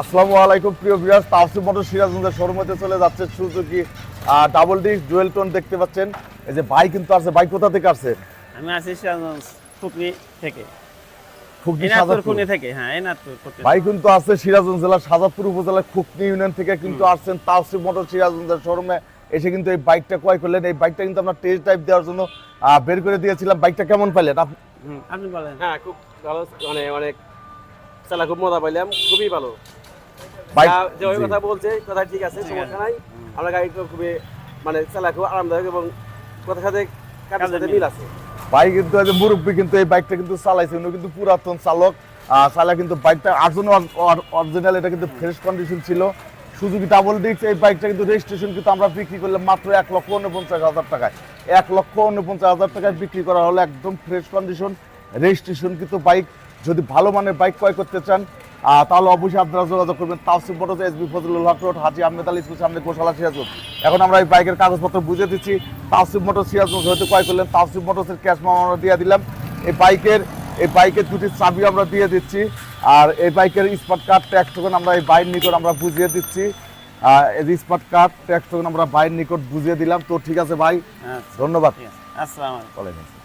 আসসালামু আলাইকুম প্রিয় বিরাজ তাওসিফ মোটর সিরাজগঞ্জের শোরুমেতে চলে যাচ্ছে Suzuki double disc dual tone দেখতে পাচ্ছেন। এই যে বাইক কিন্তু আছে বাইক কোথা থেকে আসছে? আমি আছি সিরাজগঞ্জ ফুকনি থেকে। সাজাদপুর। থেকে হ্যাঁ ফুকনি ভাই কিন্তু আছে সিরাজগঞ্জ জেলার সাজাদপুর উপজেলার খুকনি ইউনিয়ন থেকে কিন্তু আসছেন মোটর সিরাজগঞ্জের শোরুমে এসে কিন্তু এই বাইকটা ক্রয় করলেন। এই বাইকটা কিন্তু আমরা টেস্ট ড্রাইভ দেওয়ার জন্য বের করে দিয়েছিলাম। বাইকটা কেমন পাইলেন? আপনি বলেন। হ্যাঁ খুব ভালো মানে অনেক চালা খুব মজা পাইলাম। খুবই ভালো। যা- যে ওই কথা বলছে কথা ঠিক আছে সমস্যা নাই। আমরা গাড়ি খুবই মানে চালা খুব আরামদায়ক এবং কথার সাথে কাজের কাজের সাথে মিল। আছে। ভাই কিন্তু মুরব্বী কিন্তু এই বাইকটা কিন্তু চালাইছে উনি কিন্তু পুরাতন চালক। চালা কিন্তু বাইকটা আর্জুন অরিজিনাল এটা কিন্তু ফ্রেশ কন্ডিশন ছিল। সুজুকি ডাবল ডিস্ক এই বাইকটা কিন্তু রেজিস্ট্রেশন কিন্তু আমরা বিক্রি করলাম মাত্র এক লক্ষ উনপঞ্চাশ হাজার টাকায়। এক লক্ষ উনপঞ্চাশ হাজার টাকায় বিক্রি করা হলো একদম ফ্রেশ কন্ডিশন রেজিস্ট্রেশন কিন্তু বাইক যদি ভালো মানের বাইক ক্রয় করতে চান তাহলে অবশ্যই আপনারা যোগাযোগ করবেন। Taosif S B Fazlul Haque road Haji Ahmed Ali school সামনে গোশালা সিরাজগঞ্জ। এখন আমরা এই বাইকের কাগজপত্র বুঝে দিচ্ছি। তাওসিফ মোটর সিরাজগঞ্জ হয়তো ক্রয় করলেন। তাওসিফ মোটরসের ক্যাশ আমরা দিয়ে দিলাম। এই বাইকের এই বাইকের দুটি চাবি আমরা দিয়ে দিচ্ছি। আর এই বাইকের স্মার্ট কার্ড ট্যাক্স টোকেন আমরা এই বাইর নিকট আমরা বুঝিয়ে দিচ্ছি। এই স্মার্ট কার্ড ট্যাক্স টোকেন আমরা বাইর নিকট বুঝিয়ে দিলাম। তো ঠিক আছে ভাই আচ্ছা। ধন্যবাদ। আসসালামু আলাইকুম।